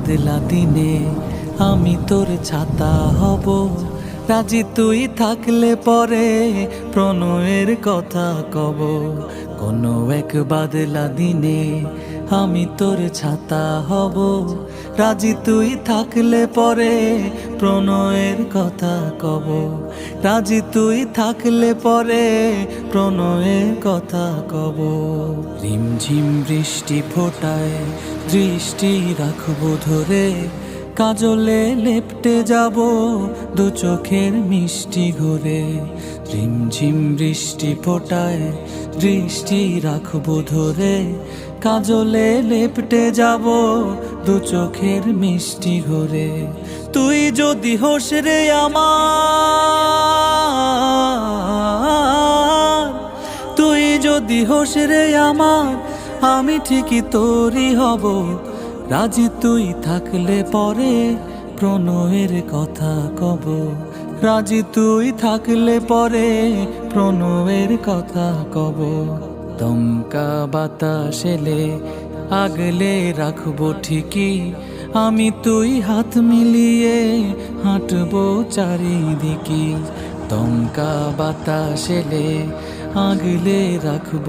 বাদলা দিনে আমি তোর ছাতা হব। রাজি তুই থাকলে পরে প্রণয়ের কথা কব। কোনো এক বাদলা দিনে আমি তোর ছাতা হব। রাজি তুই থাকলে পরে প্রণয়ের কথা কব। রাজি তুই থাকলে পরে প্রণয়ের কথা কব। রিমঝিম বৃষ্টি ফোটায়, দৃষ্টি রাখব ধরে কাজলে লেপটে যাব দু চোখের মিষ্টি ঘুরে। রিমঝিম বৃষ্টি ফোটায়, দৃষ্টি রাখব ধরে। কাজলে লেপটে যাব দু চোখের মিষ্টি ঘুরে। তুই যদি হোস রে আমার, তুই যদি হোস রে আমার, আমি ঠিকই তোরই হব। রাজি তুই থাকলে পরে প্রণয়ের কথা কব। রাজি তুই থাকলে পরে প্রণয়ের কথা কব। দমকা বাতাস এলে আগলে রাখব ঠিকই। আমি তুই হাত মিলিয়ে হাঁটবো চারিদিকে। দমকা বাতাস এলে আগলে রাখব